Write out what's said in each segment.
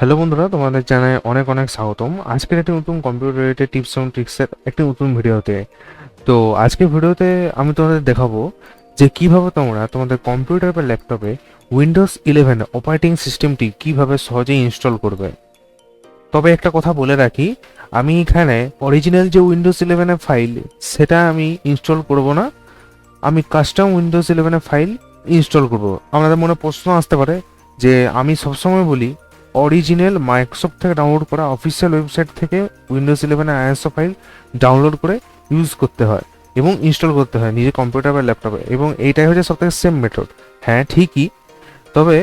Hello বন্ধুরা, তোমাদের জানাই অনেক অনেক স্বাগতম। আজকের একটি নতুন কম্পিউটার রিলেটেড টিপস এবং ট্রিক্সের একটি নতুন ভিডিওতে। তো আজকের ভিডিওতে আমি তোমাদের দেখাবো যে কীভাবে তোমরা তোমাদের কম্পিউটার বা ল্যাপটপে উইন্ডোজ ইলেভেন অপারেটিং সিস্টেমটি কীভাবে সহজেই ইনস্টল করবে। তবে একটা কথা বলে রাখি, আমি এখানে অরিজিনাল যে উইন্ডোজ ইলেভেনের ফাইল সেটা আমি ইনস্টল করব না। আমি কাস্টম উইন্ডোজ ইলেভেনের ফাইল ইনস্টল করব। আপনাদের মনে প্রশ্ন আসতে পারে যে আমি সবসময় বলি অরিজিনাল মাইক্রোসফট থেকে ডাউনলোড করা অফিসিয়াল ওয়েবসাইট থেকে Windows eleven ISO file download করে ইউজ করতে হয় এবং ইনস্টল করতে হয় নিজের কম্পিউটার বা ল্যাপটপে এবং এইটাই হচ্ছে সবথেকে সেম মেথড হ্যাঁ ঠিকই। তবে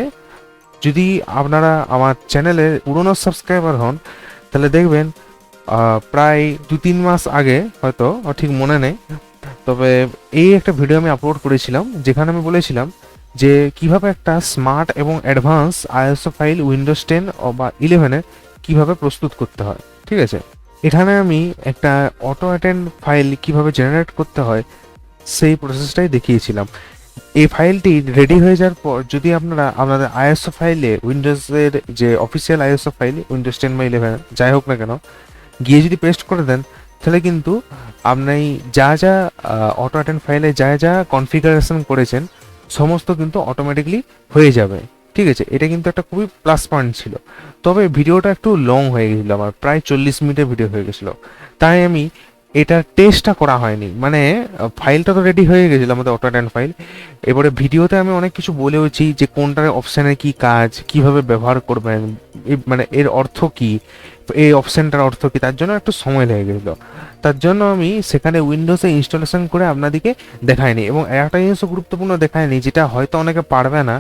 যদি আপনারা আমার চ্যানেলের পুরনো সাবস্ক্রাইবার হন, তাহলে দেখবেন প্রায় দু তিন মাস আগে হয়তো ঠিক মনে নেই, তবে এই একটা ভিডিও আমি আপলোড করেছিলাম, যেখানে আমি বলেছিলাম যে কীভাবে একটা স্মার্ট এবং advance ISO file Windows ten বা ইলেভেনে কীভাবে প্রস্তুত করতে হয়, ঠিক আছে? এখানে আমি একটা অটো অ্যাটেন্ড ফাইল কীভাবে জেনারেট করতে হয়, সেই প্রসেসটাই দেখিয়েছিলাম। এই ফাইলটি রেডি হয়ে যাওয়ার পর যদি আপনারা আপনাদের আইএসও ফাইলে উইন্ডোজের যে official ISO file Windows ten বা ইলেভেন যাই হোক না কেন, গিয়ে যদি পেস্ট করে দেন, তাহলে কিন্তু আপনি যা যা অটো অ্যাটেন্ড ফাইলে যা যা কনফিগারেশন করেছেন সমস্ত কিন্তু অটোমেটিকলি হয়ে যাবে। ঠিক আছে? এটা কিন্তু একটা খুবই প্লাস পয়েন্ট ছিল। তবে ভিডিওটা একটু লং হয়ে গেছিল আমার, প্রায় চল্লিশ মিনিটের ভিডিও হয়ে গেছিল। তাই আমি এটা টেস্টটা করা হয়নি। মানে ফাইলটা তো রেডি হয়ে গেছিল আমাদের অটোড্যান ফাইল এবারে ভিডিওতে আমি অনেক কিছু বলেওছি যে কোনটার অপশানের কি কাজ, কীভাবে ব্যবহার করবেন মানে এর অর্থ কি, এই অপশানটার অর্থ কি, তার জন্য একটু সময় লেগে গেছিল। তার জন্য আমি সেখানে উইন্ডোজে ইনস্টলেশন করে আপনাদেরকে দেখাইনি এবং একটা জিনিসও গুরুত্বপূর্ণ দেখায়নি যেটা হয়তো অনেকে পারবে না।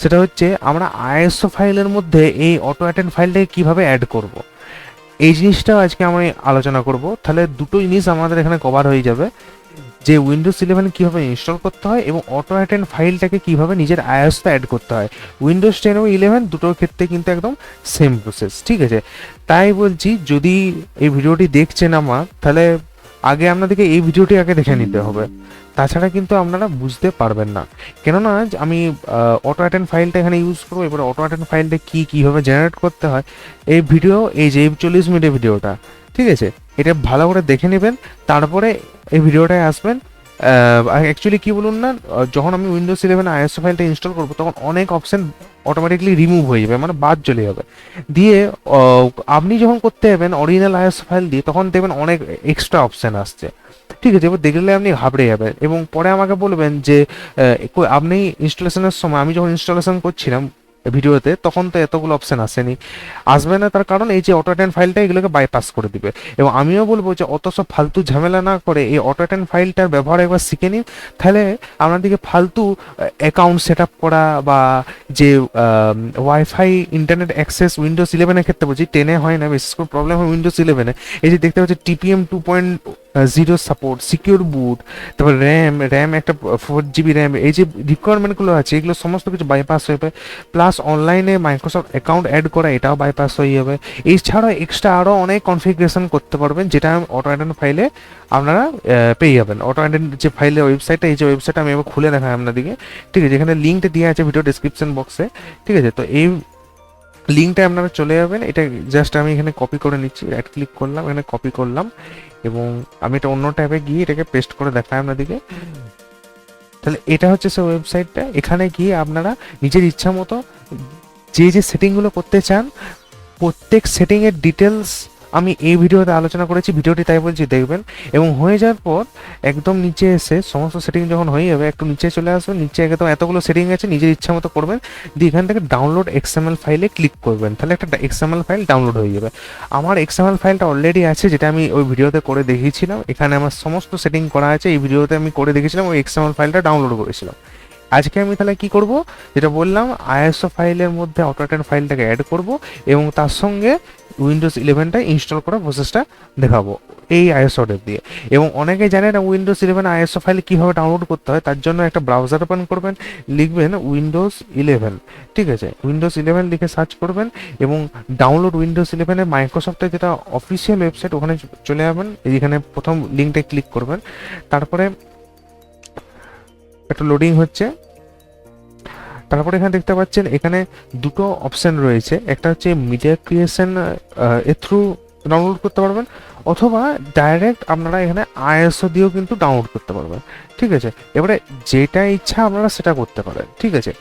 সেটা হচ্ছে, আমরা আইএসও ফাইলের মধ্যে এই অটো অ্যাটেন্ড ফাইলটাকে কীভাবে অ্যাড করব। এই জিনিসটা আজকে আমি আলোচনা করব। তাহলে দুটো জিনিস আমাদের এখানে কভার হয়ে যাবে। যে উইন্ডোজ ইলেভেন কীভাবে ইনস্টল করতে হয় এবং অটো অ্যাটেন্ড ফাইলটাকে কীভাবে নিজের আয়াসতে অ্যাড করতে হয়। উইন্ডোজ টেন এবং ইলেভেন দুটোর ক্ষেত্রে কিন্তু একদম সেম প্রসেস ঠিক আছে? তাই বলছি, যদি এই ভিডিওটি দেখছেন আমার, তাহলে আগে আপনাদেরকে এই ভিডিওটি আগে দেখে নিতে হবে। তাছাড়া কিন্তু আপনারা বুঝতে পারবেন না। কেননা আমি অটো অ্যাটেন্ড ফাইলটা এখানে ইউজ করব, এবার অটো অ্যাটেন্ড ফাইলটা কী, কীভাবে জেনারেট করতে হয়, এই ভিডিও, এই যে চল্লিশ মিনিটের ভিডিওটা, ঠিক আছে? এটা ভালো করে দেখে নেবেন, তারপরে এই ভিডিওটায় আসবেন। অ্যাকচুয়ালি কি বলুন না যখন আমি উইন্ডোজ ইলেভেন আইএসও ফাইলটা ইনস্টল করব, তখন অনেক অপশান অটোমেটিকলি রিমুভ হয়ে যাবে মানে বাদ চলে যাবে। দিয়ে আপনি যখন করতে যাবেন অরিজিনাল আইএসও ফাইল দিয়ে, তখন দেখবেন অনেক এক্সট্রা অপশান আসছে। ঠিক আছে, এবার দেখলে আপনি ঘাবড়ে যাবেন। এবং পরে আমাকে বলবেন যে আপনি ইনস্টলেশনের সময়, আমি যখন ইনস্টলেশন করছিলাম ভিডিওতে, তখন তো এতগুলো অপশন আসেনি। আসবে না তার কারণ এই যে অটো অ্যাটেন্ড ফাইলটা এগুলোকে বাইপাস করে দিবে। এবং আমিও বলব যে, অত সব ফালতু ঝামেলা না করে এই অটো অ্যাটেন্ড ফাইলটার ব্যবহার একবার শিখে নিন। তাহলে আপনাদেরকে ফালতু অ্যাকাউন্ট সেট আপ করা বা যে ওয়াইফাই ইন্টারনেট অ্যাক্সেস উইন্ডোজ ইলেভেনের ক্ষেত্রে বলছি টেনে হয় না বিশেষ করে প্রবলেম হয় উইন্ডোজ ইলেভেনে এই যে দেখতে পাচ্ছি TPM two point zero support secure boot তারপর র্যাম র্যাম একটা ফোর জিবি র্যাম এই যে রিকোয়ারমেন্টগুলো আছে, এগুলো সমস্ত কিছু বাইপাস হয়ে যাবে। প্লাস অনলাইনে মাইক্রোসফট অ্যাকাউন্ট অ্যাড করা, এটাও বাইপাস হয়ে যাবে। এছাড়াও এক্সট্রা আরও অনেক কনফিগারেশন করতে পারবেন, যেটা অটো অ্যাটেন্ড ফাইলে আপনারা পেয়ে যাবেন। অটো অ্যাটেন্ড যে ফাইলের ওয়েবসাইটটা এই যে ওয়েবসাইটটা আমি এবার খুলে দেখাই আপনাদেরকে। ঠিক আছে এখানে লিঙ্কটা দেওয়া আছে ভিডিও ডিসক্রিপশন বক্সে ঠিক আছে, তো এই লিঙ্কটা আপনারা চলে যাবেন। এটা জাস্ট আমি এখানে কপি করে নিচ্ছি রাইট ক্লিক করলাম, এখানে কপি করলাম এবং আমি এটা অন্য ট্যাবে গিয়ে এটাকে পেস্ট করে দেখাই আপনাদেরকে। তাহলে এটা হচ্ছে সে ওয়েবসাইটটা এখানে গিয়ে আপনারা নিজের ইচ্ছা মতো যে যে সেটিংগুলো করতে চান, প্রত্যেক সেটিংয়ের ডিটেলস আমি এই ভিডিওতে আলোচনা করেছি, ভিডিওটি তাই বলছি, দেখবেন। এবং হয়ে যাওয়ার পর একদম নিচে এসে সমস্ত সেটিং যখন হয়ে যাবে, একটু নিচে চলে আসবেন, নিচে একদম এতগুলো সেটিং আছে, নিজের ইচ্ছা মতো করবেন, দিয়ে এখান থেকে ডাউনলোড এক্সএমএল ফাইলে ক্লিক করবেন। তাহলে একটা এক্সএমএল ফাইল ডাউনলোড হয়ে যাবে। আমার এক্সএমএল ফাইলটা অলরেডি আছে, যেটা আমি ওই ভিডিওতে করে দেখিয়েছিলাম। এখানে আমার সমস্ত সেটিং করা আছে, এই ভিডিওতে আমি করে দেখেছিলাম ওই এক্সএমএল ফাইলটা ডাউনলোড করেছিলাম। আজকে আমি তাহলে কি করব? যেটা বললাম আইএসও ফাইলের মধ্যে অটোটেন ফাইলটাকে অ্যাড করব, এবং তার সঙ্গে উইন্ডোজ ইলেভেনটা ইনস্টল করার প্রসেসটা দেখাবো, এই আইএসও ডেপ দিয়ে। এবং অনেকে জানে না উইন্ডোজ ইলেভেন আইএসও ফাইল কীভাবে ডাউনলোড করতে হয়, তার জন্য একটা ব্রাউজার ওপেন করবেন, লিখবেন উইন্ডোজ ইলেভেন ঠিক আছে? উইন্ডোজ ইলেভেন লিখে সার্চ করবেন এবং ডাউনলোড উইন্ডোজ ইলেভেনের মাইক্রোসফটের যেটা অফিসিয়াল ওয়েবসাইট ওখানে চলে যাবেন এইখানে প্রথম লিঙ্কটায় ক্লিক করবেন। তারপরে একটা লোডিং হচ্ছে। তারপরে এখানে দেখতে পাচ্ছেন, এখানে দুটো অপশন রয়েছে। একটা হচ্ছে মিডিয়া ক্রিয়েশন এর থ্রু ডাউনলোড করতে পারবেন, অথবা ডাইরেক্ট আপনারা এখানে আইএসও দিয়েও কিন্তু ডাউনলোড করতে পারবেন। ঠিক আছে? এবারে যেটা ইচ্ছা আপনারা সেটা করতে পারেন। ঠিক আছে?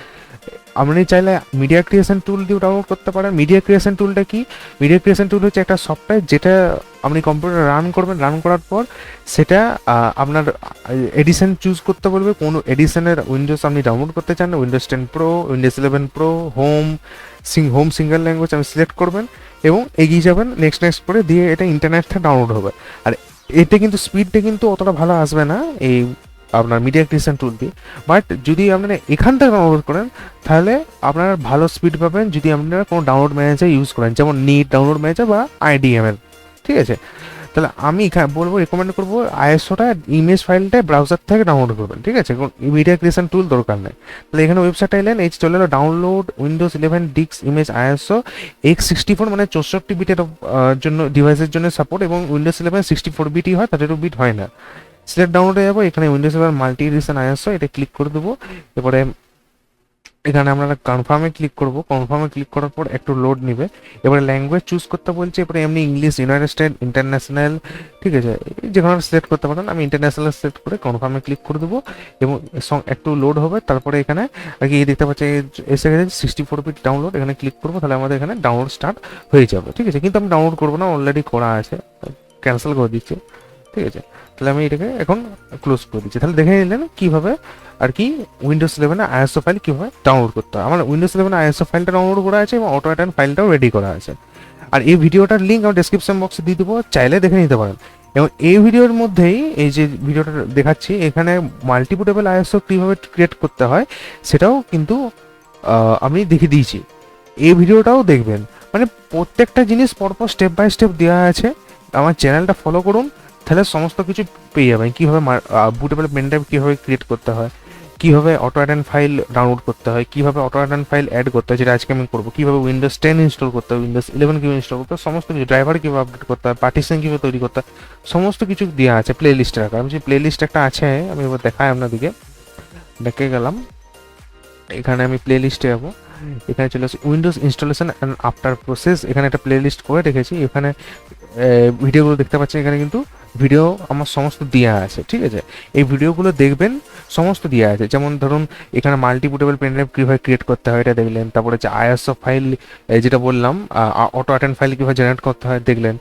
আপনি চাইলে মিডিয়া ক্রিয়েশন টুল দিয়েও ডাউনলোড করতে পারেন। মিডিয়া ক্রিয়েশন টুলটা কি? মিডিয়া ক্রিয়েশন টুল হচ্ছে একটা সফটওয়্যার যেটা আপনি কম্পিউটার রান করবেন। রান করার পর সেটা আপনার এডিশন চুজ করতে বলবে। কোন এডিশনের উইন্ডোজ আপনি ডাউনলোড করতে চান Windows ten pro Windows eleven pro home sing home single language আপনি সিলেক্ট করবেন এবং এগিয়ে যাবেন। নেক্সট নেক্সট করে দিয়ে এটা ইন্টারনেটটা ডাউনলোড হবে। আর এতে কিন্তু স্পিডটা কিন্তু অতটা ভালো আসবে না। এই আপনার মিডিয়া ক্রিয়েশন টুল দিয়ে। বাট যদি আপনারা এখান থেকে ডাউনলোড করেন, তাহলে আপনারা ভালো স্পিড পাবেন যদি আপনারা কোনো ডাউনলোড ম্যানেজার ইউজ করেন, যেমন নিট ডাউনলোড ম্যানেজার বা আইডিএমএল ঠিক আছে? তাহলে আমি এখানে বলব রেকমেন্ড করব আইএসওটা ইমেজ ফাইলটা ব্রাউজার থেকে ডাউনলোড করবেন। ঠিক আছে? মিডিয়া ক্রিয়েশন টুল দরকার নেই। তাহলে এখানে ওয়েবসাইটটা এলেন, এই চলে এলো ডাউনলোড উইন্ডোজ ইলেভেন ডিক্স image ISO x sixty four মানে চৌষট্টি বিটের জন্য ডিভাইসের জন্য সাপোর্ট এবং উইন্ডোজ ইলেভেন সিক্সটি ফোর বিটই হয় থার্টি টু বিট হয় না। সিলেক্ট ডাউনলোডে যাব, এখানে Windows eleven multi edition ISO এটা ক্লিক করে দেবো। এবারে এখানে আমরা কনফার্মে ক্লিক করব। কনফার্মে ক্লিক করার পর একটু লোড নেবে। এবারে ল্যাঙ্গুয়েজ চুজ করতে বলছে এবারে এমনি ইংলিশ ইউনাইটেড স্টেট ইন্টারন্যাশনাল ঠিক আছে? যে কোনো সিলেক্ট করতে পারেন আমি ইন্টারন্যাশনাল সিলেক্ট করে কনফার্মে ক্লিক করে দেবো। এবং একটু লোড হবে, তারপরে এখানে আর কি দেখতে পাচ্ছি এসে গেছে সিক্সটি ফোর বিট ডাউনলোড এখানে ক্লিক করব, তাহলে আমাদের এখানে ডাউনলোড স্টার্ট হয়ে যাবে, ঠিক আছে? কিন্তু আমি ডাউনলোড করব না অলরেডি করা আছে ক্যান্সেল করে দিচ্ছি। ঠিক আছে? তাহলে আমি এটাকে এখন ক্লোজ করে দিচ্ছি। তাহলে দেখে নিলেন কীভাবে আর কি উইন্ডোজ ইলেভেনে আইএসও ফাইল কীভাবে ডাউনলোড করতে হয়। আমার উইন্ডোজ ইলেভেনে আইএসও ফাইলটা ডাউনলোড করা আছে এবং অটো অ্যাটান ফাইলটাও রেডি করা আছে। আর এই ভিডিওটার লিঙ্ক আমি ডেসক্রিপশন বক্সে দিয়ে দেবো, চাইলে দেখে নিতে পারেন। এবং এই ভিডিওর মধ্যেই এই যে ভিডিওটা দেখাচ্ছি, এখানে মাল্টিপুটেবল আইএসও কীভাবে ক্রিয়েট করতে হয়, সেটাও কিন্তু আমি দেখিয়ে দিয়েছি। এই ভিডিওটাও দেখবেন। মানে প্রত্যেকটা জিনিস পরপর স্টেপ বাই স্টেপ দেওয়া আছে। আমার চ্যানেলটা ফলো করুন। তাহলে সমস্ত কিছু পেয়ে যাবেন। কীভাবে বুটেবল পেন ড্রাইভ কীভাবে ক্রিয়েট করতে হয়, কীভাবে অটো অ্যাডেন ফাইল ডাউনলোড করতে হয়, কীভাবে অটো অ্যাডেন ফাইল অ্যাড করতে হয়, যেটা আজকে আমি করব, কীভাবে উইন্ডোজ টেন ইনস্টল করতে হয় উইন্ডোজ ইলেভেন কীভাবে ইনস্টল করতে হয়, সমস্ত কিছু ড্রাইভার কীভাবে আপডেট করতে হয় পার্টিশন কীভাবে তৈরি করতে হয়, সমস্ত কিছু দেওয়া আছে প্লে লিস্টে রাখা আমি যে প্লে লিস্ট একটা আছে, আমি এবার দেখাই আপনাদেরকে। দেখে গেলাম। এখানে আমি প্লে লিস্টে যাব। এখানে চলে আসি Windows installation and after process এখানে একটা প্লে লিস্ট করে রেখেছি। এখানে ভিডিওগুলো দেখতে পাচ্ছেন এখানে কিন্তু ভিডিও আমার সমস্ত দেওয়া আছে, ঠিক আছে? এই ভিডিওগুলো দেখবেন, সমস্ত দেওয়া আছে। যেমন ধরুন, এখানে মাল্টিপুটেবল পেন ড্রাইভ কীভাবে ক্রিয়েট করতে হয় এটা দেখলেন, তারপরে হচ্ছে আইএসও ফাইল যেটা বললাম অটো অ্যাটেন্ড ফাইল কীভাবে জেনারেট করতে হয় দেখলেন।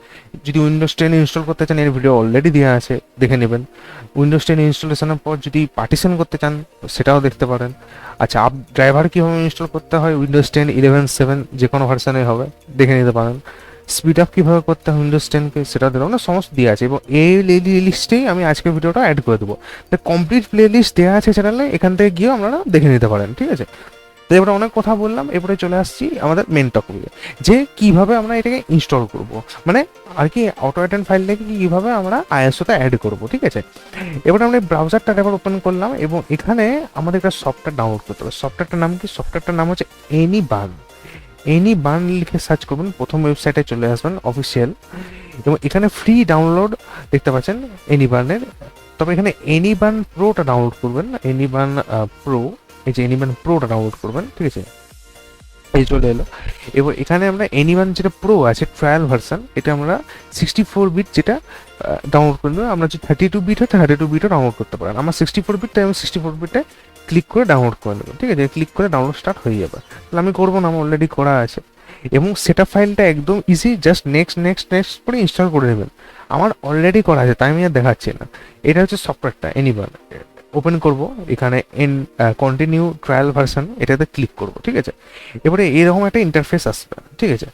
যদি উইন্ডোজ টেন ইনস্টল করতে চান, এর ভিডিও অলরেডি দেওয়া আছে, দেখে নেবেন। উইন্ডোজ টেন ইনস্টলেশনের পর যদি পার্টিশন করতে চান, সেটাও দেখতে পারেন। আচ্ছা আপ ড্রাইভার কীভাবে ইনস্টল করতে হয়? উইন্ডোজ টেন ইলেভেন সেভেন যে কোনো ভার্সানে হবে, দেখে নিতে পারেন। স্পিড আপ কীভাবে করতে হয় উইন্ডোজ টেনকে সেটা দেবো না, সমস্ত দেওয়া আছে। এবং এই প্লে লিস্টেই আমি আজকের ভিডিওটা অ্যাড করে দেবো। তো কমপ্লিট প্লে লিস্ট দেওয়া আছে চ্যানেলে এখান থেকে গিয়েও আপনারা দেখে নিতে পারেন, ঠিক আছে? তো এবারে অনেক কথা বললাম, এবারে চলে আসছি আমাদের মেন টপিকে যে কীভাবে আমরা এটাকে ইনস্টল করব। মানে আর কি অটো অ্যাটেন্ড ফাইলটাকে কীভাবে আমরা আইএসওতে অ্যাড করব, ঠিক আছে? এবার আমরা ব্রাউজারটা এবার ওপেন করলাম এবং এখানে আমাদের একটা সফটওয়্যার ডাউনলোড করতে হবে। সফটওয়্যারটার নাম কি? সফটওয়্যারটার নাম হচ্ছে এনি বান এনি বান লিখে সার্চ করবেন, প্রথম ওয়েবসাইটে চলে আসবেন অফিসিয়াল এবং এখানে ফ্রি ডাউনলোড দেখতে পাচ্ছেন এনি বানের তবে এখানে এনি বান প্রোটা ডাউনলোড করবেন এনি বান প্রো এই যে এনি এনিবান প্রোটা ডাউনলোড করবেন, ঠিক আছে? এই চলে এলো। এবার এখানে আমরা এনিবান যেটা প্রো আছে ট্রায়াল ভার্সন এটা আমরা সিক্সটি ফোর বিট যেটা ডাউনলোড করে নেব আমরা যদি থার্টি টু বিট হয় থার্টি টু বিটও ডাউনলোড করতে পারেন। আমার সিক্সটি ফোর বিটটা আমি সিক্সটি ফোর বিটে ক্লিক করে ডাউনলোড করে নেবেন ঠিক আছে? ক্লিক করে ডাউনলোড স্টার্ট হয়ে যাবে। তাহলে আমি করব না, আমার অলরেডি করা আছে। এবং সেটা ফাইলটা একদম easy just next next next করে ইনস্টল করে নেবেন। আমার অলরেডি করা আছে, তাই আমি আর দেখাচ্ছি না। এটা হচ্ছে সফটওয়্যারটা এনিবার ওপেন করব, এখানে এন কন্টিনিউ ট্রায়াল ভার্সন এটাতে ক্লিক করব, ঠিক আছে? এবারে এরকম একটা ইন্টারফেস আসবে, ঠিক আছে?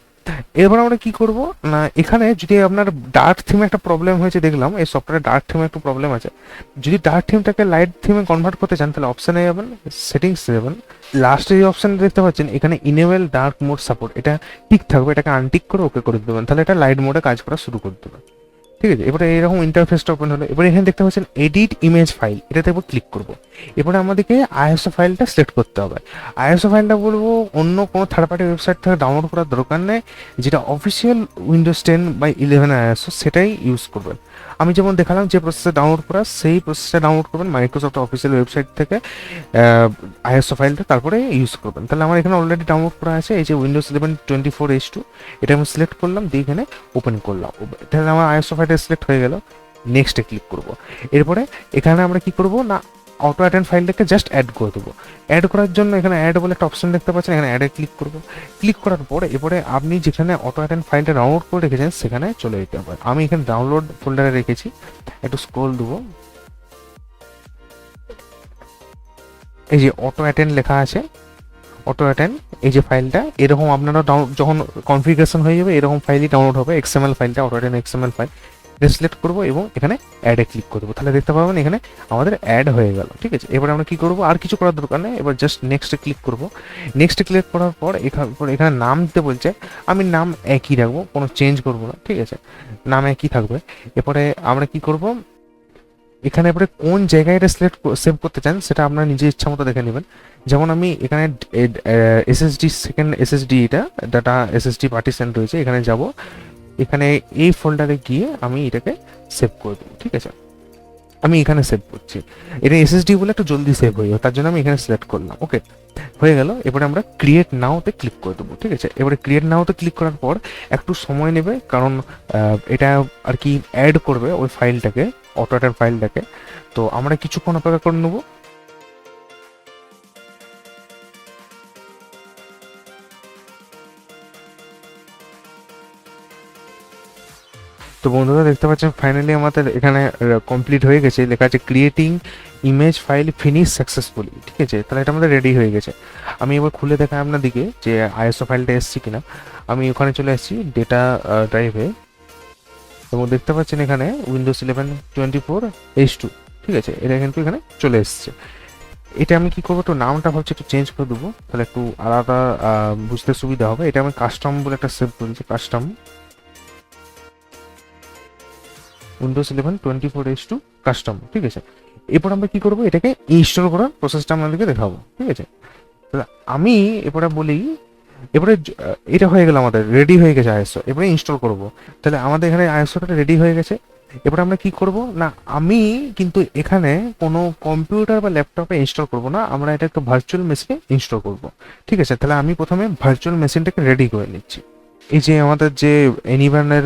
এরপর আমরা কি করব? না, এখানে যদি আপনার ডার্ক থিমে একটা প্রবলেম হয়েছে, দেখলাম, এই সফটওয়্যারে ডার্ক থিমে একটু প্রবলেম আছে। যদি ডার্ক থিমটাকে লাইট থিমে কনভার্ট করতে চান, তাহলে অপশানে যাবেন সেটিংস যাবেন। লাস্টে যে অপশান দেখতে পাচ্ছেন, এখানে ইনেবল ডার্ক মোড সাপোর্ট এটা ঠিক থাকবে, এটাকে আনটিক করে ওকে করে দেবেন তাহলে এটা লাইট মোডে কাজ করা শুরু করে দেবে ঠিক আছে? এবারে এরকম ইন্টারফেসটা ওপেন হলো। এবারে এখানে দেখতে পাচ্ছেন এডিট ইমেজ ফাইল এটাতে একবার ক্লিক করব। এবারে আমাদেরকে আইএসও ফাইলটা সিলেক্ট করতে হবে। আইএসও ফাইলটা বলব, অন্য কোনো থার্ড পার্টি ওয়েবসাইট থেকে ডাউনলোড করার দরকার নেই, যেটা অফিসিয়াল উইন্ডোজ টেন বা ইলেভেন আইএসও সেটাই ইউজ করবেন। আমি যেমন দেখালাম যে প্রসেসে ডাউনলোড করা, সেই প্রসেসটা ডাউনলোড করবেন মাইক্রোসফট অফিসিয়াল ওয়েবসাইট থেকে আইএসও ফাইলটা তারপরে ইউজ করবেন। তাহলে আমার এখানে অলরেডি ডাউনলোড করা আছে, এই যে Windows eleven twenty four H two এটা আমি সিলেক্ট করলাম, দিয়ে এখানে ওপেন করলাম। তাহলে আমার আইএসও ফাইলটা সিলেক্ট হয়ে গেল নেক্সটে ক্লিক করব। এরপরে এখানে আমরা কি করব? না অটো অ্যাটেন্ড ফাইলটাকে জাস্ট অ্যাড করে দেবো। অ্যাড করার জন্য এখানে অ্যাড বলে একটা অপশন দেখতে পাচ্ছেন, এখানে অ্যাডে ক্লিক করব। ক্লিক করার পরে এরপরে আপনি যেখানে অটো অ্যাটেন্ড ফাইলটা ডাউনলোড করে রেখেছেন, সেখানে চলে যেতে হবে। আমি এখানে ডাউনলোড ফোল্ডারে রেখেছি, একটু স্ক্রোল দেবো। এই যে অটো অ্যাটেন্ড লেখা আছে অটো অ্যাটেন্ড এই যে ফাইলটা এরকম আপনারা ডাউন যখন কনফিগারেশন হয়ে যাবে, এরকম ফাইলই ডাউনলোড হবে এক্সএমএল ফাইলটা auto attend XML file select করব এবং এখানে অ্যাডে ক্লিক করব। তাহলে দেখতে পাবেন এখানে আমাদের অ্যাড হয়ে গেল, ঠিক আছে? এবার আমরা কি করব? আর কিছু করার দরকার নেই। এবার জাস্ট নেক্সটে ক্লিক করব। নেক্সটে ক্লিক করার পর এখানে এখানে নাম দিতে বলছে, আমি নাম একই রাখব, কোনো চেঞ্জ করব না, ঠিক আছে? নাম একই থাকবে। এরপরে আমরা কি করব? এখানে এবারে কোন জায়গায় এটা সিলেক্ট সেভ করতে চান, সেটা আপনার নিজের ইচ্ছা মতো দেখে নেবেন। যেমন আমি এখানে এসএসডি সেকেন্ড এসএসডি এটা ডাটা এসএসডি পার্টিশন রয়েছে, এখানে যাব। এখানে এই ফোল্ডারে গিয়ে আমি এটাকে সেভ করে দেবো, ঠিক আছে? আমি এখানে সেভ করছি। এটা এসএসডি বলে একটু জলদি সেভ হয়ে যাবে, তার জন্য আমি এখানে সিলেক্ট করলাম ওকে হয়ে গেল, এবারে আমরা ক্রিয়েট নাওতে ক্লিক করে দেবো, ঠিক আছে? এবারে ক্রিয়েট নাওতে ক্লিক করার পর একটু সময় নেবে, কারণ এটা আর কি অ্যাড করবে ওই ফাইলটাকে অটোটার ফাইলটাকে তো আমরা কিছুক্ষণ অপেক্ষা করে নেব তো বন্ধুরা দেখতে পাচ্ছেন ফাইনালি আমাদের এখানে কমপ্লিট হয়ে গেছে। লেখা আছে creating image file finish successfully ঠিক আছে? তাহলে এটা আমাদের রেডি হয়ে গেছে। আমি এবার খুলে দেখাই আপনাদিকে যে আইএসও ফাইলটা এসছে কিনা। আমি ওখানে চলে এসেছি ডেটা ড্রাইভে এবং দেখতে পাচ্ছেন এখানে Windows eleven twenty four H two ঠিক আছে? এটা কিন্তু এখানে চলে এসছে। এটা আমি কি করব একটু নামটা ভাবছি, একটু চেঞ্জ করে দেবো। তাহলে একটু আলাদা বুঝতে সুবিধা হবে। এটা আমি কাস্টম বলে একটা সেভ করেছি custom Windows eleven twenty four H two custom ঠিক আছে? এরপর আমরা কি করব? এটাকে ইনস্টল করার প্রসেসটা আপনাদেরকে দেখাবো, ঠিক আছে? আমি এরপরে বলি এবারে এটা হয়ে গেল আমাদের রেডি হয়ে গেছে আইএসও এবারে ইনস্টল করব। তাহলে আমাদের এখানে আইএসওটা রেডি হয়ে গেছে। এবারে আমরা কি করব? না, আমি কিন্তু এখানে কোনো কম্পিউটার বা ল্যাপটপে ইনস্টল করব না, আমরা এটা একটা ভার্চুয়াল মেশিনে ইনস্টল করব, ঠিক আছে? তাহলে আমি প্রথমে ভার্চুয়াল মেশিনটাকে রেডি করে নিচ্ছি। এই যে আমাদের যে এনিভানের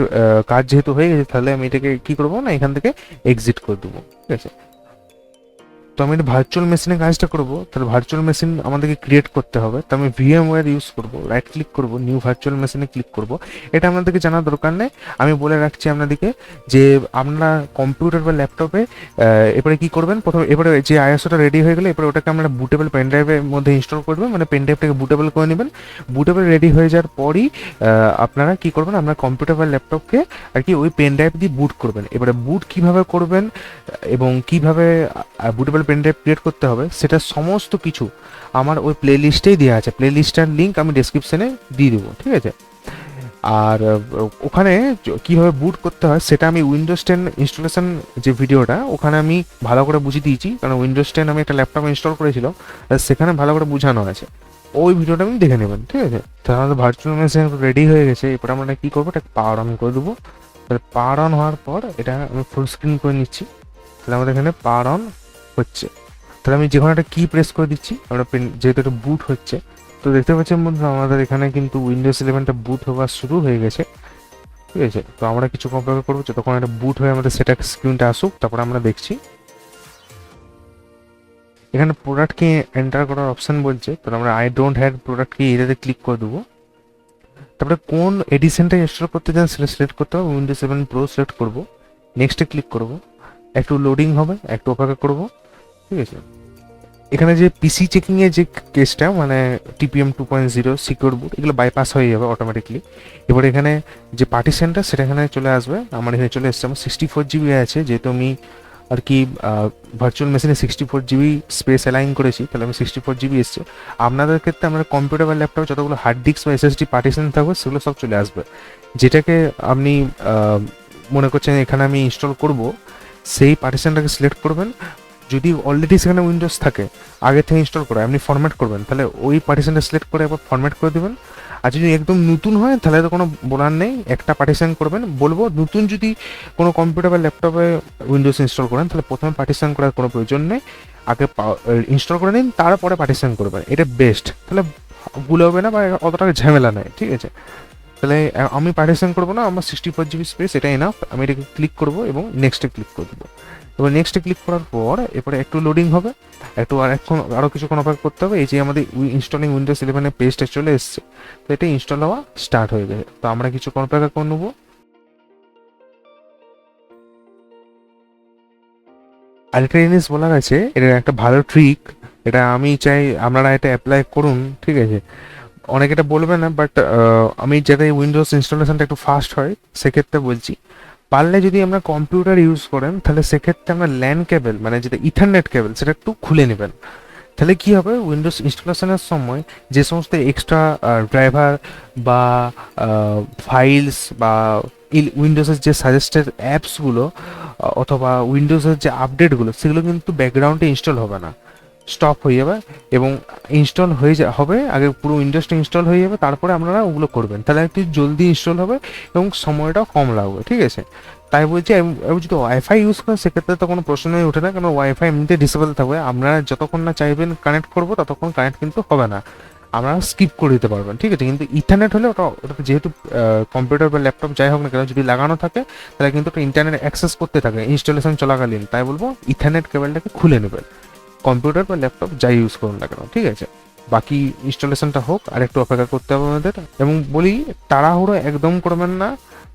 কাজ যেহেতু হয়ে গেছে, তাহলে আমি এটাকে কি করব না, এখান থেকে এক্সিট করে দেবো, ঠিক আছে? তো আমি ভার্চুয়াল মেশিনে কাজটা করব, তাহলে ভার্চুয়াল মেশিন আমাদেরকে ক্রিয়েট করতে হবে। তো আমি ভিএম ওয়ার ইউজ করব রাইট ক্লিক করব নিউ ভার্চুয়াল মেশিনে ক্লিক করব। এটা আপনাদেরকে জানার দরকার নেই। আমি বলে রাখছি আপনাদেরকে যে আপনারা কম্পিউটার বা ল্যাপটপে এবারে কি করবেন? প্রথমে এবারে যে আইএসওটা রেডি হয়ে গেলে এবারে ওটাকে আপনারা বুটেবল পেন ড্রাইভের মধ্যে ইনস্টল করবেন। মানে পেন ড্রাইভটাকে বুটেবল করে নেবেন। বুটেবল রেডি হয়ে যাওয়ার পরই আপনারা কি করবেন? আপনার কম্পিউটার বা ল্যাপটপকে আর কি ওই পেন ড্রাইভ দিয়ে বুট করবেন। এবারে বুট কীভাবে করবেন এবং কীভাবে বুটেবল পেন ক্রিয়েট করতে হবে, সেটা সমস্ত কিছু আমার ওই প্লে লিস্টেই দেওয়া আছে। প্লে লিস্টের লিঙ্ক আমি ডেসক্রিপশনে দিয়ে দেবো, ঠিক আছে? আর ওখানে কীভাবে বুট করতে হয় সেটা আমি উইন্ডোজ টেন ইনস্টলেশন যে ভিডিওটা ওখানে আমি ভালো করে বুঝিয়ে দিয়েছি। কারণ উইন্ডোজ টেন আমি একটা ল্যাপটপ ইনস্টল করেছিলাম সেখানে ভালো করে বোঝানো আছে। ওই ভিডিওটা আমি দেখে নেবেন, ঠিক আছে? তাহলে ভার্চুয়াল মেশিন রেডি হয়ে গেছে। এরপর আমরা কী করব? এটা পাওয়ার অন করে দেবো। তাহলে পাওয়ার অন হওয়ার পর এটা আমি ফুল স্ক্রিন করে নিচ্ছি। তাহলে আমাদের এখানে পাওয়ার অন হচ্ছে। তাহলে আমি যে কোনো একটা কি প্রেস করে দিচ্ছি, আমরা যেহেতু এটা বুট হচ্ছে, তো দেখতে পাচ্ছেন বন্ধু আমাদের এখানে কিন্তু উইন্ডোজ ইলেভেনটা বুট হওয়া শুরু হয়ে গেছে। ঠিক আছে? তো আমরা কিছু অপেক্ষা করব, যতক্ষণ এটা বুট হয়ে আমাদের সেটা স্ক্রিনটা আসুক, তারপরে আমরা দেখছি। এখানে প্রোডাক্টকে এন্টার করার অপশন বলছে তো আমরা আই ডোন্ট হ্যাড প্রোডাক্টকে এটাতে ক্লিক করে দেবো। তারপরে কোন এডিশনটা ইনস্টল করতে চান, সেটা সিলেক্ট করতে হবে উইন্ডোজ সেভেন প্রো সিলেক্ট করব। নেক্সটে ক্লিক করব। একটু লোডিং হবে, একটু অপেক্ষা করব, ঠিক আছে? এখানে যে পিসি চেকিং এর যে কেসটা মানে TPM two point zero secure boot এগুলো বাইপাস হয়ে যাবে অটোমেটিকলি এবার এখানে যে পার্টিশনটা সেটা এখানে চলে আসবে। আমার এখানে চলে এসছে, আমার সিক্সটি ফোর জিবি আছে। যেহেতু আমি আর কি ভার্চুয়াল মেশিনে sixty four GB space align করেছি, তাহলে আমি সিক্সটি ফোর জিবি এসছে। আপনাদের ক্ষেত্রে আমরা কম্পিউটার বা ল্যাপটপে যতগুলো হার্ড ডিস্ক বা এসএসডি পার্টিশন থাকবে, সেগুলো সব চলে আসবে। যেটাকে আপনি মনে করছেন এখানে আমি ইনস্টল করব সেই পার্টিশনটাকে সিলেক্ট করবেন। যদি অলরেডি সেখানে উইন্ডোজ থাকে, আগে থেকে ইনস্টল করা, আপনি ফরম্যাট করবেন, তাহলে ওই পার্টিশনটা সিলেক্ট করে একবার ফরম্যাট করে দেবেন। আর যদি একদম নতুন হয়, তাহলে তো কোনো বলার নেই, একটা পার্টিশন করবেন। বলব, নতুন যদি কোনো কম্পিউটার বা ল্যাপটপে উইন্ডোজ ইনস্টল করেন, তাহলে প্রথমে পার্টিশন করার কোনো প্রয়োজন নেই। আগে ইনস্টল করে নিন, তারপরে পার্টিশন করবেন। এটা বেস্ট তাহলে ভুল হবে না বা অতটা ঝামেলা নেই, ঠিক আছে? তাহলে আমি পার্টিশন করব না, আমার সিক্সটি ফোর জিবি স্পেস এটা এনাফ আমি এটাকে ক্লিক করব এবং নেক্সটে ক্লিক করে দেবো। এবার নেক্সটে ক্লিক করার পর, এরপরে একটু লোডিং হবে, একটু আর এখন আরও কিছুক্ষণ অপেক্ষা করতে হবে, এই যে আমাদের ইনস্টলিং উইন্ডোজ ইলেভেনের পেজটা চলে এসছে, তো এটা ইনস্টল হওয়া স্টার্ট হয়ে গেছে। তো আমরা কিছুক্ষণ অপেক্ষা করে নেব। আরেকটা জিনিস বলার আছে এটা একটা ভালো ট্রিক এটা আমি চাই আপনারা এটা অ্যাপ্লাই করুন, ঠিক আছে? অনেকে এটা বলবে না বাট আমি যাতে উইন্ডোজ ইনস্টলেশনটা একটু ফাস্ট হয়, সেক্ষেত্রে বলছি। পারলে যদি আমরা কম্পিউটার ইউজ করেন, তাহলে সেক্ষেত্রে আমরা ল্যান্ড কেবল মানে যেটা ইথারনেট কেবল সেটা একটু খুলে নেবেন। তাহলে কি হবে? উইন্ডোজ ইনস্টলেশনের সময় যে সমস্ত এক্সট্রা ড্রাইভার বা ফাইলস বা উইন্ডোজের যে সাজেস্টেড অ্যাপসগুলো অথবা উইন্ডোজের যে আপডেটগুলো সেগুলো কিন্তু ব্যাকগ্রাউন্ডে ইনস্টল হবে না। স্টপ হয়ে যাবে এবং ইনস্টল হয়ে যা, হবে, আগে পুরো উইন্ডোজটা ইনস্টল হয়ে যাবে, তারপরে আপনারা ওগুলো করবেন। তাহলে একটু জলদি ইনস্টল হবে এবং সময়টাও কম লাগবে, ঠিক আছে? তাই বলছি এবার যদি ওয়াইফাই ইউজ করেন, সেক্ষেত্রে তো কোনো প্রশ্নই ওঠে না কারণ ওয়াইফাই এমনিতে ডিসেবল থাকবে। আপনারা যতক্ষণ না চাইবেন কানেক্ট করব, ততক্ষণ কানেক্ট কিন্তু হবে না। আপনারা স্কিপ করে দিতে পারবেন, ঠিক আছে? কিন্তু ইন্টারনেট হলে ওটা ওটা যেহেতু কম্পিউটার বা ল্যাপটপ যাই হোক না কেন, যদি লাগানো থাকে, তাহলে কিন্তু ওটা ইন্টারনেট অ্যাক্সেস করতে থাকে ইনস্টলেশন চলাকালীন। তাই বলব ইথারনেট কেবলটাকে খুলে নেবেন। কম্পিউটার বা ল্যাপটপ যাই ইউজ করুন না কেন, ঠিক আছে? বাকি ইনস্টলেশনটা হোক আর একটু অপেক্ষা করতে হবে আমাদের। এবং বলি, তাড়াহুড়ো একদম করবেন না।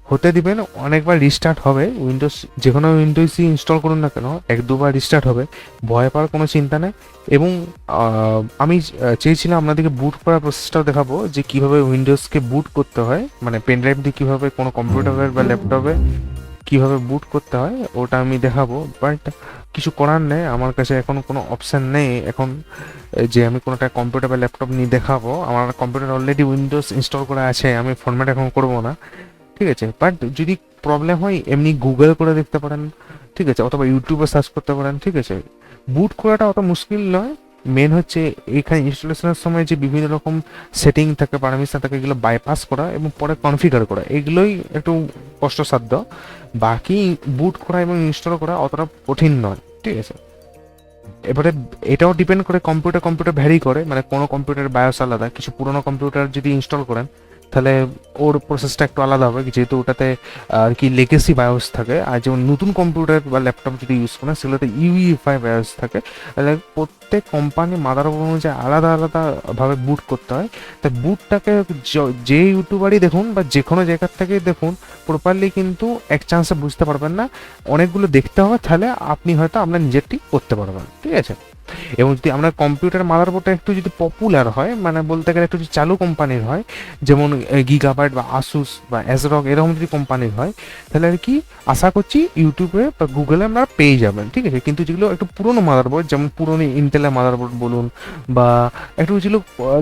হতে দিবেন, অনেকবার রিস্টার্ট হবে। উইন্ডোজ যে কোনো উইন্ডোজই ইনস্টল করুন না কেন, এক দুবার রিস্টার্ট হবে। ভয় পাওয়ার কোনো চিন্তা নেই। এবং আমি চেয়েছিলাম আপনাদেরকে বুট করার প্রসেসটাও দেখাবো, যে কীভাবে উইন্ডোজকে বুট করতে হয়। মানে পেন ড্রাইভ দিয়ে কীভাবে কোনো কম্পিউটারের বা ল্যাপটপে কীভাবে বুট করতে হয়, ওটা আমি দেখাবো। বাট কিছু করার নেই, আমার কাছে এখন কোনো অপশান নেই। এখন যে আমি কোনো একটা কম্পিউটার বা ল্যাপটপ নিয়ে দেখাবো, আমার কম্পিউটার অলরেডি উইন্ডোজ ইনস্টল করা আছে, আমি ফরম্যাট এখন করব না, ঠিক আছে? বাট যদি প্রবলেম হয়, এমনি গুগল করে দেখতে পারেন, ঠিক আছে? অথবা ইউটিউবে সার্চ করতে পারেন, ঠিক আছে? বুট করাটা অত মুশকিল নয়। মেন হচ্ছে এখানে ইনস্টলেশনের সময় যে বিভিন্ন রকম সেটিং থাকে পারমিশন থাকে, এগুলো বাইপাস করা এবং পরে কনফিগার করা। এগুলোই একটু কষ্টসাধ্য। বাকি বুট করা এবং ইনস্টল করা অতটা কঠিন নয়, ঠিক আছে? এবারে এটাও ডিপেন্ড করে কম্পিউটার কম্পিউটার ভ্যারি করে মানে কোনো কম্পিউটার বায়োস আলাদা, কিছু পুরোনো কম্পিউটার যদি ইনস্টল করেন তাহলে ওর প্রসেসটা একটু আলাদা হবে, যেহেতু ওটাতে আর কি লেগেসি বায়োস থাকে। আর যেমন নতুন কম্পিউটার বা ল্যাপটপ যদি ইউজ করেন, সেগুলোতে ইউইফাই বায়োস থাকে। তাহলে প্রত্যেক কোম্পানি মাদারবোর্ড অনুযায়ী আলাদা আলাদাভাবে বুট করতে হয়। তাই বুটটাকে যে ইউটিউবারই দেখুন বা যে কোনো জায়গার থেকেই দেখুন প্রপারলি কিন্তু এক চান্সে বুঝতে পারবেন না। অনেকগুলো দেখতে হবে, তাহলে আপনি হয়তো আপনার নিজেরটি করতে পারবেন। ঠিক আছে? এবং যদি আমরা কম্পিউটার মাদারবোর্ডটা একটু যদি পপুলার হয় মানে বলতে গেলে একটু যদি চালু কোম্পানির হয়, যেমন গিগাবাইট বা আসুস বা অ্যাজরক এরকম যদি কোম্পানির হয়, তাহলে আর কি আশা করছি ইউটিউবে বা গুগলে আপনারা পেয়ে যাবেন, ঠিক আছে? কিন্তু যেগুলো একটু পুরনো মাদারবোর্ড যেমন পুরনো ইন্টেলের মাদারবোর্ড বলুন বা একটু যেগুলো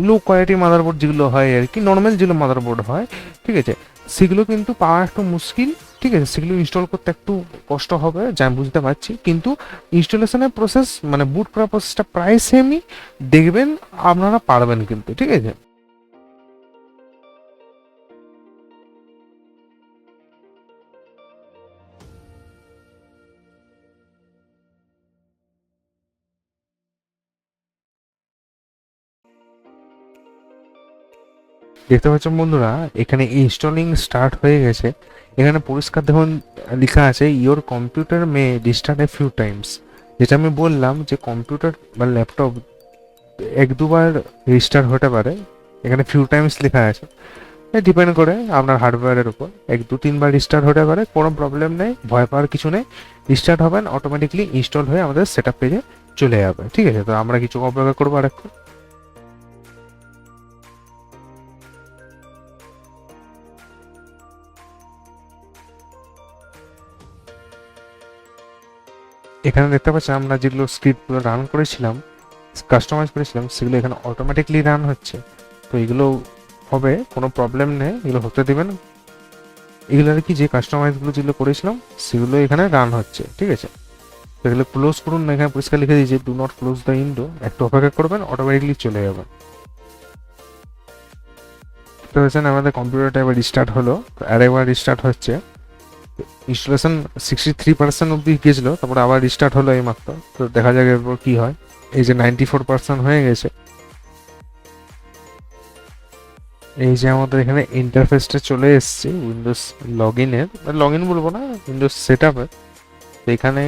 লো কোয়ালিটির মাদারবোর্ড যেগুলো হয় আর কি নর্মাল যেগুলো মাদারবোর্ড হয়, ঠিক আছে? সেগুলো কিন্তু পাওয়া একটু মুশকিল। ঠিক আছে, সেগুলো ইনস্টল করতে একটু কষ্ট হবে, যা আমি বুঝতে পারছি। কিন্তু ইনস্টলেশনের প্রসেস মানে বুট করার প্রসেসটা প্রায় সেমই দেখবেন আপনারা পারবেন কিন্তু, ঠিক আছে? দেখতে পাচ্ছেন বন্ধুরা, এখানে ইনস্টলিং স্টার্ট হয়ে গেছে। এখানে পরিষ্কার দেখুন, লেখা আছে your computer may restart a few times যেটা আমি বললাম যে কম্পিউটার বা ল্যাপটপ এক দুবার রিস্টার্ট হতে পারে। এখানে ফিউ টাইমস লেখা আছে। ডিপেন্ড করে আপনার হার্ডওয়্যারের উপর। এক দু তিনবার রিস্টার্ট হতে পারে, কোনো প্রবলেম নেই, ভয় পাওয়ার কিছু নেই। রিস্টার্ট হবেন অটোমেটিকলি ইনস্টল হয়ে আমাদের সেট আপ পেজে চলে যাবে। ঠিক আছে, তো আমরা কিছু অপেক্ষা করব আর এখানে দেখতে পাচ্ছি আমরা যেগুলো স্ক্রিপ্টগুলো রান করেছিলাম কাস্টমাইজ করেছিলাম, সেগুলো এখানে অটোমেটিকলি রান হচ্ছে। তো এগুলো হবে, কোনো প্রবলেম নেই, এগুলো হতে দেবেন। এগুলো আর কি যে কাস্টমাইজগুলো যেগুলো করেছিলাম, সেগুলো এখানে রান হচ্ছে, ঠিক আছে? তো এগুলো ক্লোজ করুন, না এখানে পরিষ্কার লিখে দিয়েছে do not close the window একটু অপেক্ষা করবেন অটোমেটিকলি চলে যাবে। তো আমাদের কম্পিউটারটা এবার রিস্টার্ট হলো, তো আরেকবার রিস্টার্ট হচ্ছে। ইনস্টলেশন সিক্সটি থ্রি পার্সেন্ট অব্দি গেছিল তারপরে আবার রিস্টার্ট হলো এই মাত্র তো দেখা যাক এরপর কী হয়। এই যে নাইনটি ফোর পার্সেন্ট হয়ে গেছে। এই যে আমাদের এখানে ইন্টারফেসটা চলে এসছে উইন্ডোজ লগ ইনের লগ ইন বলব না উইন্ডোজ সেট আপের এখানে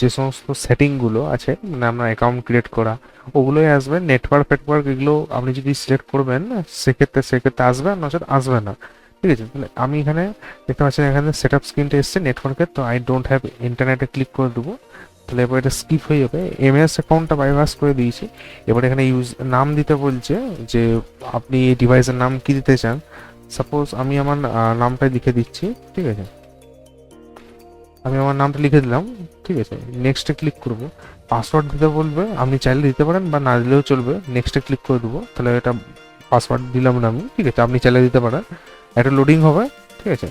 যে সমস্ত সেটিংগুলো আছে মানে আপনার অ্যাকাউন্ট ক্রিয়েট করা, ওগুলোই আসবে। নেটওয়ার্ক ফেটওয়ার্ক এগুলো আপনি যদি সিলেক্ট করবেন, সেক্ষেত্রে সেক্ষেত্রে আসবে নচেত আসবে না। ঠিক আছে? তাহলে আমি এখানে দেখতে পাচ্ছি এখানে সেট আপ স্ক্রিনটা এসছে নেটওয়ার্কের তো আই ডোন্ট হ্যাভ ইন্টারনেটে ক্লিক করে দেবো। তাহলে এবার এটা স্কিপ হয়ে যাবে। এমএস অ্যাকাউন্টটা বাইপাস করে দিয়েছি। এবার এখানে ইউজ নাম দিতে বলছে যে আপনি এই ডিভাইসের নাম কি দিতে চান? সাপোজ আমি আমার নামটাই লিখে দিচ্ছি, ঠিক আছে? আমি আমার নামটা লিখে দিলাম, ঠিক আছে? নেক্সটে ক্লিক করব। পাসওয়ার্ড দিতে বলবে, আপনি চাইলে দিতে পারেন বা না দিলেও চলবে। নেক্সটে ক্লিক করে দেবো। তাহলে এটা পাসওয়ার্ড দিলাম না আমি, ঠিক আছে? আপনি চাইলে দিতে পারেন। একটা লোডিং হবে, ঠিক আছে?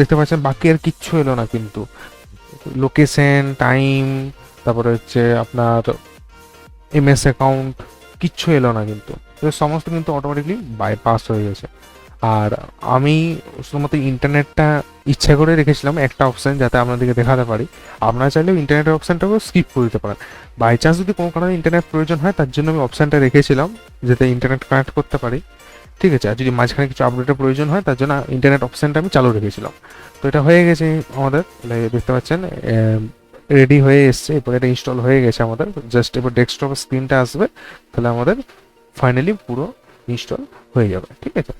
দেখতে পাচ্ছেন, বাকি আর কিচ্ছু এলো না কিন্তু। লোকেশন টাইম তারপরে হচ্ছে আপনার এমএস অ্যাকাউন্ট কিচ্ছু এলো না কিন্তু। সমস্ত কিন্তু অটোমেটিকলি বাইপাস হয়ে গেছে। আর আমি শুধুমাত্র ইন্টারনেটটা ইচ্ছা করে রেখেছিলাম একটা অপশান যাতে আপনাদেরকে দেখাতে পারি। আপনারা চাইলেও ইন্টারনেটের অপশানটাকেও স্কিপ করে দিতে পারেন। বাই চান্স যদি কোনো কারণে ইন্টারনেট প্রয়োজন হয়, তার জন্য আমি অপশানটা রেখেছিলাম যাতে ইন্টারনেট কানেক্ট করতে পারি। ঠিক আছে, আর যদি মাঝখানে কিছু আপডেটের প্রয়োজন হয়, তার জন্য ইন্টারনেট অপশানটা আমি চালু রেখেছিলাম। তো এটা হয়ে গেছে আমাদের দেখতে পাচ্ছেন রেডি হয়ে এসছে। এরপর এটা ইনস্টল হয়ে গেছে আমাদের। জাস্ট এবার ডেস্কটপ স্ক্রিনটা আসবে, তাহলে আমাদের ফাইনালি পুরো ইনস্টল হয়ে যাবে। ঠিক আছে?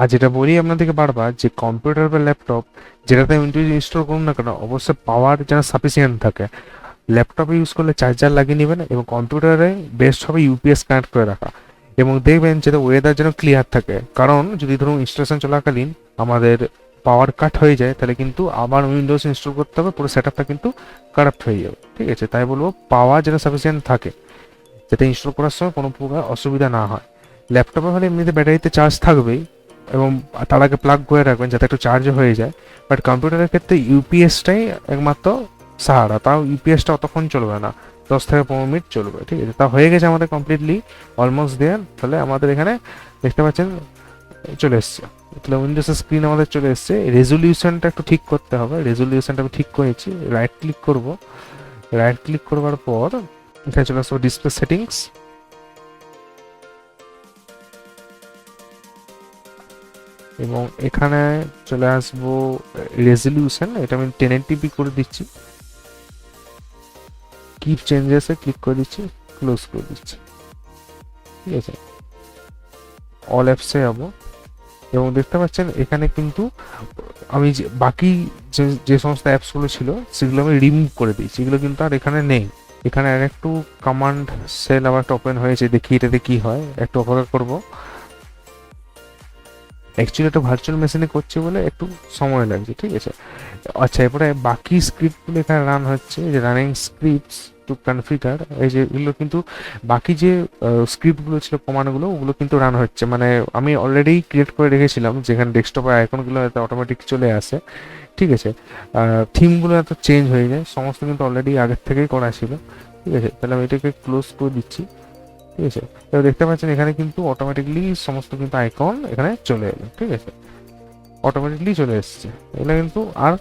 আর যেটা বলি আপনাদেরকে বারবার, যে কম্পিউটার বা ল্যাপটপ যেটাতে উইন্ডোজ ইনস্টল করুন না কেন, অবশ্যই পাওয়ার যেন সাফিসিয়েন্ট থাকে। ল্যাপটপে ইউজ করলে চার্জার লাগিয়ে নেবেন এবং কম্পিউটারে বেস্ট হবে ইউপিএস কানেক্ট করে রাখা। এবং দেখবেন যাতে ওয়েদার যেন ক্লিয়ার থাকে। কারণ যদি ধরুন ইনস্টলেশন চলাকালীন আমাদের পাওয়ার কাট হয়ে যায়, তাহলে কিন্তু আবার উইন্ডোজ ইনস্টল করতে হবে, পুরো সেট কিন্তু কারাপ্ট হয়ে যাবে। ঠিক আছে? তাই বলব পাওয়ার যেন সাফিসিয়েন্ট থাকে, যাতে ইনস্টল করার সময় কোনো প্রকার অসুবিধা না হয়। ল্যাপটপে হলে এমনিতে ব্যাটারিতে চার্জ থাকবেই। এবং তার আগে প্লাগ করে রাখবেন যাতে একটু চার্জ হয়ে যায়। বাট কম্পিউটারের ক্ষেত্রে ইউপিএসটাই একমাত্র সাহারা। তাও ইউপিএসটা অতক্ষণ চলবে না। দশ থেকে পনেরো মিনিট চলবে, ঠিক আছে? তা হয়ে গেছে আমাদের কমপ্লিটলি অলমোস্ট দেয়ার তাহলে আমাদের এখানে দেখতে পাচ্ছেন, চলে এসছে। তাহলে উইন্ডোজের স্ক্রিন আমাদের চলে এসছে। রেজলিউশনটা একটু ঠিক করতে হবে। রেজলিউশনটা আমি ঠিক করেছি রাইট ক্লিক করব। রাইট ক্লিক করবার পর এখানে চলে আসব ডিসপ্লে সেটিংস এবং এখানে চলে আসব রেজলিউশন এটা আমি টেন টিপি করে দিচ্ছি। কিপ চেঞ্জেসে ক্লিক করে দিচ্ছি ক্লোজ করে দিচ্ছি। ঠিক আছে? অল অ্যাপসে যাব। এবং দেখতে পাচ্ছেন, এখানে কিন্তু আমি যে, বাকি যে যে সমস্ত অ্যাপসগুলো ছিল, সেগুলো আমি রিমুভ করে দিয়েছি। এগুলো কিন্তু আর এখানে নেই। এখানে আর একটু কমান্ড সেল আবার একটা ওপেন হয়েছে, দেখি এটাতে কি হয়। একটু অপেক্ষা করব। অ্যাকচুয়ালি একটা ভার্চুয়াল মেশিনে করছে বলে একটু সময় লাগছে, ঠিক আছে? আচ্ছা এরপরে বাকি স্ক্রিপ্টগুলো এখানে রান হচ্ছে যে রানিং স্ক্রিপ্টস টু কনফিগার এই যে এগুলো কিন্তু বাকি যে স্ক্রিপ্টগুলো ছিল কমান্ডগুলো ওগুলো কিন্তু রান হচ্ছে। মানে আমি অলরেডি ক্রিয়েট করে রেখেছিলাম, যেখানে ডেস্কটপে আইকনগুলো এত অটোমেটিক চলে আসে, ঠিক আছে? থিমগুলো এত চেঞ্জ হয়ে যায় সমস্ত কিন্তু অলরেডি আগের থেকেই করা ছিল, ঠিক আছে? তাহলে আমি এটাকে ক্লোজ করে দিচ্ছি। ঠিক আছে? এবার দেখতে পাচ্ছেন এখানে কিন্তু অটোমেটিকলি সমস্ত কিন্তু আইকন এখানে চলে এলো, ঠিক আছে? অটোমেটিকলি চলে এসছে। এগুলো কিন্তু আর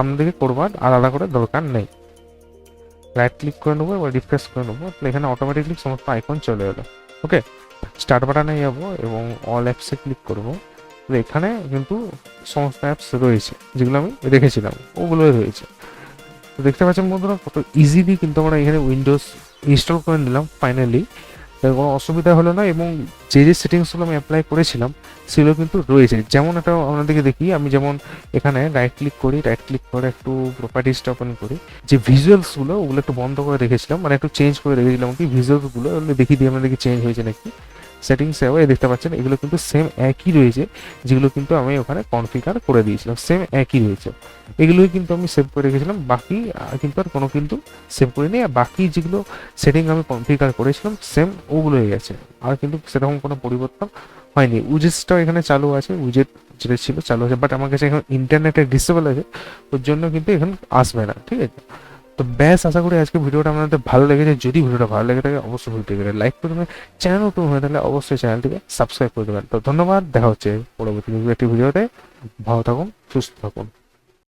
আপনাদেরকে করবার আলাদা করে দরকার নেই। রাইট ক্লিক করে নেব এবার রিফ্রেশ করে নেব এখানে অটোমেটিকলি সমস্ত আইকন চলে এলো ওকে স্টার্ট বাটনে যাব এবং অল অ্যাপসে ক্লিক করব। তো এখানে কিন্তু সমস্ত অ্যাপস রয়েছে, যেগুলো আমি রেখেছিলাম, ওগুলোই রয়েছে। তো দেখতে পাচ্ছেন বন্ধুরা, কত ইজিলি কিন্তু আমরা এখানে উইন্ডোজ ইনস্টল করে নিলাম ফাইনালি কোনো অসুবিধা হলো না এবং যে যে সেটিংসগুলো আমি অ্যাপ্লাই করেছিলাম, সেগুলো কিন্তু রয়েছে। যেমন একটা আপনাদেরকে দেখি, আমি যেমন এখানে রাইট ক্লিক করি রাইট ক্লিক করে একটু প্রপার্টিসটা ওপেন করি। যে ভিজুয়ালসগুলো ওগুলো একটু বন্ধ করে রেখেছিলাম মানে একটু চেঞ্জ করে রেখেছিলাম। কি ভিজুয়ালসগুলো ওগুলো দেখি দিয়ে আপনাদেরকে চেঞ্জ হয়েছে নাকি? সেটিংসেও এই দেখতে পাচ্ছেন, এগুলো কিন্তু সেম একই রয়েছে, যেগুলো কিন্তু আমি ওখানে কনফিগার করে দিয়েছিলাম সেম একই রয়েছে। এগুলোই কিন্তু আমি সেভ করে রেখেছিলাম, বাকি কিন্তু আর কোনো কিন্তু সেভ করিনি আর বাকি যেগুলো সেটিং আমি কনফিগার করেছিলাম সেম ওগুলোই গেছে। আর কিন্তু সেরকম কোনো পরিবর্তন হয়নি। উজেসটাও এখানে চালু আছে উজেট যেটা ছিল চালু আছে বাট আমার কাছে এখন ইন্টারনেটে ডিসেবল আছে, ওর জন্য কিন্তু এখানে আসবে না, ঠিক আছে? তো ব্যাস, আশা করি আজকে ভিডিওটা আপনাদের ভালো লেগেছে। যদি ভিডিওটা ভালো লেগে থাকে, অবশ্যই ভিডিওটিকে লাইক করে দেবেন। চ্যানেল নতুন হয়ে থাকলে অবশ্যই চ্যানেলটিকে সাবস্ক্রাইব করে দেবেন। তো ধন্যবাদ, দেখা হচ্ছে পরবর্তী একটি ভিডিওতে। ভালো থাকুন, সুস্থ থাকুন।